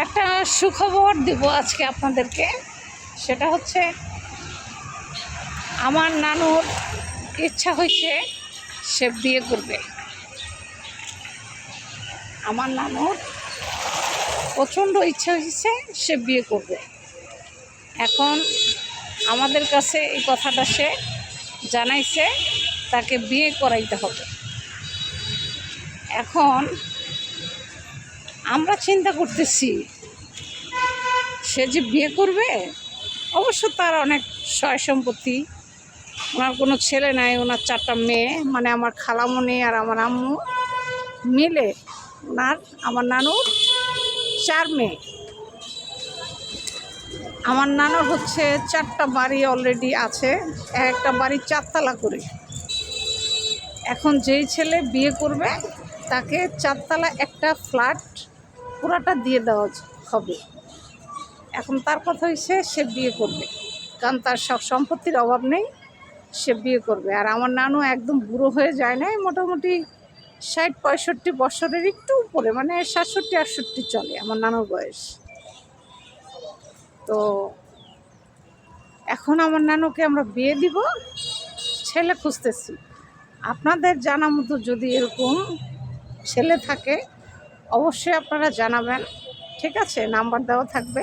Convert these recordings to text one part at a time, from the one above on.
একটা সুখবর দিব আজকে আপনাদেরকে। সেটা হচ্ছে, আমার নানুর ইচ্ছা হয়েছে সে বিয়ে করবে। আমার নানুর প্রচণ্ড ইচ্ছা হয়েছে সে বিয়ে করবে। এখন আমাদের কাছে এই কথাটা সে জানাইছে, তাকে বিয়ে করাইতে হবে। এখন আমরা চিন্তা করতেছি, সে যে বিয়ে করবে, অবশ্য তার অনেক সয় সম্পত্তি। ওনার কোনো ছেলে নাই, ওনার চারটা মেয়ে মানে আমার খালামণি আর আমার আম্মু মিলে ওনার, আমার নানুর চার মেয়ে। আমার নানুর হচ্ছে চারটা বাড়ি অলরেডি আছে এক একটা বাড়ি চারতলা করে। এখন যেই ছেলে বিয়ে করবে, তাকে চারতলা একটা ফ্ল্যাট পুরাটা দিয়ে দেওয়া হবে। এখন তার কথা হয়েছে সে বিয়ে করবে। কারণ তার সব সম্পত্তির অভাব নেই, সে বিয়ে করবে। আর আমার নানু একদম বুড়ো হয়ে যায় নাই, মোটামুটি ষাট, পঁয়ষট্টি বছরের একটু উপরে মানে সাতষট্টি, আটষট্টি চলে আমার নানুর বয়স। তো এখন আমার নানুকে আমরা বিয়ে দিব, ছেলে খুঁজতেছি। আপনাদের জানা মতো যদি এরকম ছেলে থাকে অবশ্যই আপনারা জানাবেন, ঠিক আছে? নাম্বার দেওয়া থাকবে।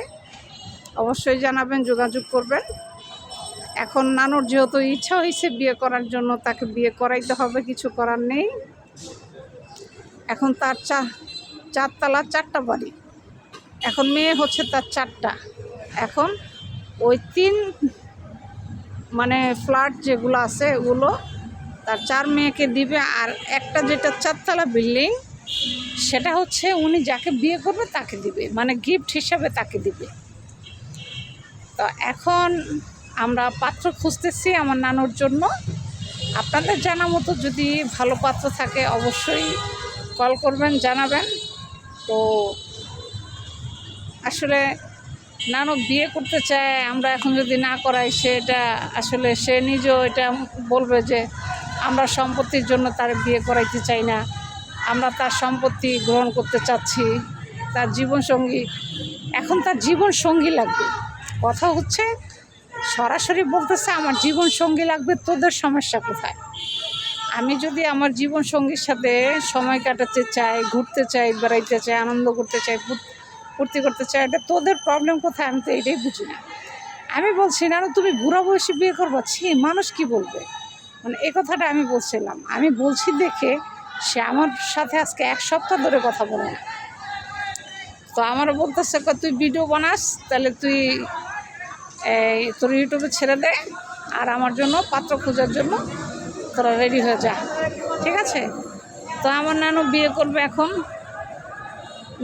অবশ্যই জানাবেন, যোগাযোগ করবেন। এখন নানুর যেহেতু ইচ্ছা হয়েছে বিয়ে করার জন্য, তাকে বিয়ে করাইতে হবে, কিছু করার নেই। এখন তার চা, চারতলা চারটা বাড়ি। এখন মেয়ে হচ্ছে তার চারটা। এখন ওই তিন মানে ফ্ল্যাট যেগুলো আছে, ওগুলো তার চার মেয়েকে দিবে। আর একটা যেটা চারতলা বিল্ডিং সেটা হচ্ছে উনি যাকে বিয়ে করবে তাকে দিবে মানে গিফট হিসাবে তাকে দিবে। তো এখন আমরা পাত্র খুঁজতেছি আমার নানুর জন্য। আপনাদের জানা মতো যদি ভালো পাত্র থাকে অবশ্যই কল করবেন, জানাবেন। তো আসলে নানক বিয়ে করতে চায়, আমরা এখন যদি না করাই, সেটা আসলে সে নিজেও এটা বলবে যে আমরা সম্পত্তির জন্য তার বিয়ে করাইতে চাই না। আমরা তার সম্পত্তি গ্রহণ করতে চাচ্ছি, তার জীবনসঙ্গী এখন তার জীবন সঙ্গী লাগবে। কথা হচ্ছে, সরাসরি বলতেছে, আমার জীবন সঙ্গী লাগবে, তোদের সমস্যা কোথায়? আমি যদি আমার জীবন সঙ্গীর সাথে সময় কাটাতে চাই, ঘুরতে চাই, বেড়াইতে চাই, আনন্দ করতে চাই, ফুর- ফুর্তি করতে চাই, এটা তোদের প্রবলেম কোথায়? আমি তো এটাই বুঝি না। আমি বলছি না তুমি বুড়া বয়সে বিয়ে করব? ছি, মানুষ কি বলবে? মানে এ কথাটা আমি বলছিলাম। আমি বলছি দেখে সে আমার সাথে আজকে এক সপ্তাহ ধরে কথা বলে তো আমারও বলতেছে তুই ভিডিও বানাস, তাহলে তুই, এই, তোর ইউটিউবে ছেড়ে দে, আর আমার জন্য পাত্র খোঁজার জন্য তোরা রেডি হয়ে যা। ঠিক আছে? তো আমার নানু বিয়ে করবে এখন।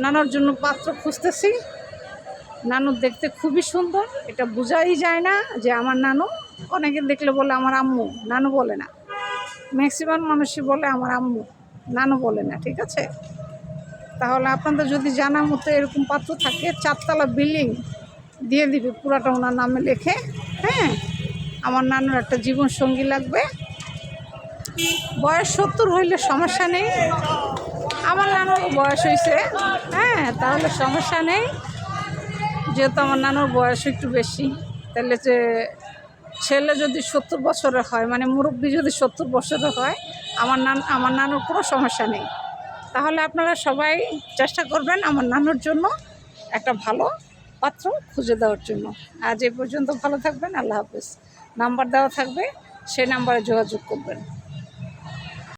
নানুর জন্য পাত্র খুঁজতেছি। নানু দেখতে খুবই সুন্দর, এটা বোঝাই যায় না যে আমার নানু, অনেকে দেখলে বলে আমার আম্মু, নানু বলে না। ম্যাক্সিমাম মানুষই বলে আমার আম্মু। নানু বলে না, ঠিক আছে? তাহলে আপনাদের যদি জানা মতো এরকম পাত্র থাকে, চারতলা বিল্ডিং দিয়ে দিবে, পুরাটা ওনার নামে লেখে হ্যাঁ? আমার নানুর একটা জীবন সঙ্গী লাগবে। বয়স সত্তর হইলে সমস্যা নেই। আমার নানুর বয়স হয়েছে হ্যাঁ? তাহলে সমস্যা নেই। যেহেতু আমার নানুর বয়স একটু বেশি, তাহলে যে ছেলে যদি সত্তর বছরের হয় মানে মুরব্বী যদি সত্তর বছরের হয় আমার নান, আমার নানুর কোনো সমস্যা নেই। তাহলে আপনারা সবাই চেষ্টা করবেন আমার নানুর জন্য একটা ভালো পাত্র খুঁজে দেওয়ার জন্য। আজ এ পর্যন্ত ভালো থাকবেন, আল্লাহ হাফেজ। নাম্বার দেওয়া থাকবে সেই নাম্বারে যোগাযোগ করবেন।